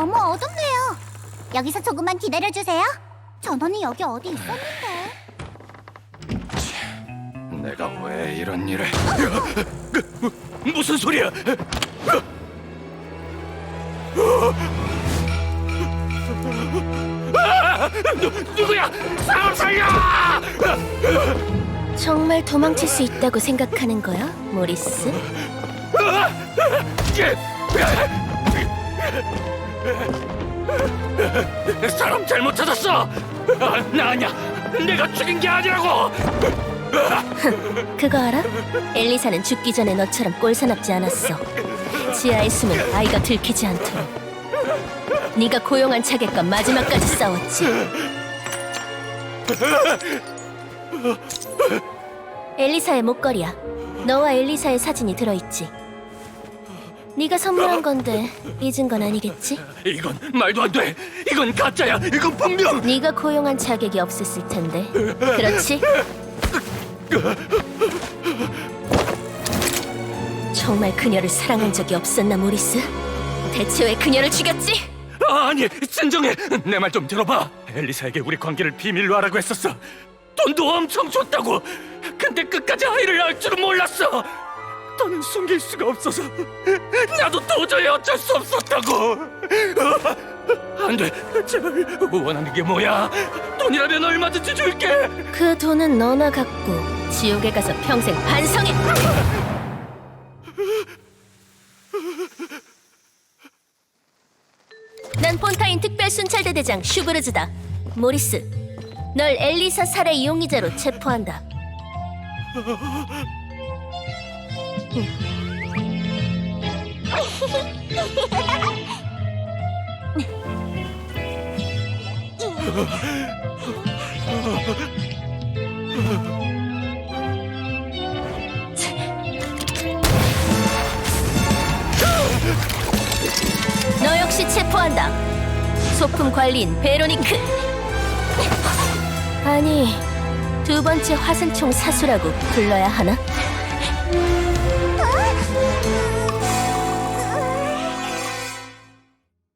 너무 어둡네요. 여기서 조금만 기다려주세요. 전원이 여기 어디 있었는데. 내가 왜 이런 일을? 무슨 소리야? 누, 누구야? 사람 살려! 정말 도망칠 수 있다고 생각하는 거야, 모리스? 사람 잘못 찾았어. 아, 나 아니야. 내가 죽인 게 아니라고. 그거 알아? 엘리사는 죽기 전에 너처럼 꼴사납지 않았어. 지하에 숨은 아이가 들키지 않도록. 네가 고용한 차객과 마지막까지 싸웠지. 엘리사의 목걸이야. 너와 엘리사의 사진이 들어있지. 네가 선물한 건데 잊은 건 아니겠지? 이건 말도 안 돼. 이건 가짜야. 이건 분명. 네가 고용한 자객이 없었을 텐데. 그렇지? 정말 그녀를 사랑한 적이 없었나, 모리스? 대체 왜 그녀를 죽였지? 아니, 진정해. 내 말 좀 들어봐. 엘리사에게 우리 관계를 비밀로 하라고 했었어. 돈도 엄청 줬다고. 근데 끝까지 아이를 낳을 줄은 몰랐어. 더는 숨길 수가 없어서 나도 도저히 어쩔 수 없었다고. 안 돼. 제발 원하는 게 뭐야? 돈이라면 얼마든지 줄게. 그 돈은 너나 갖고 지옥에 가서 평생 반성해! 난 폰타인 특별 순찰대 대장 슈브르즈다. 모리스, 널 엘리사 살해 이용의자로 체포한다. 너 역시 체포한다. 소품 관리인 베로니크. 아니, 두 번째 화승총 사수라고 불러야 하나?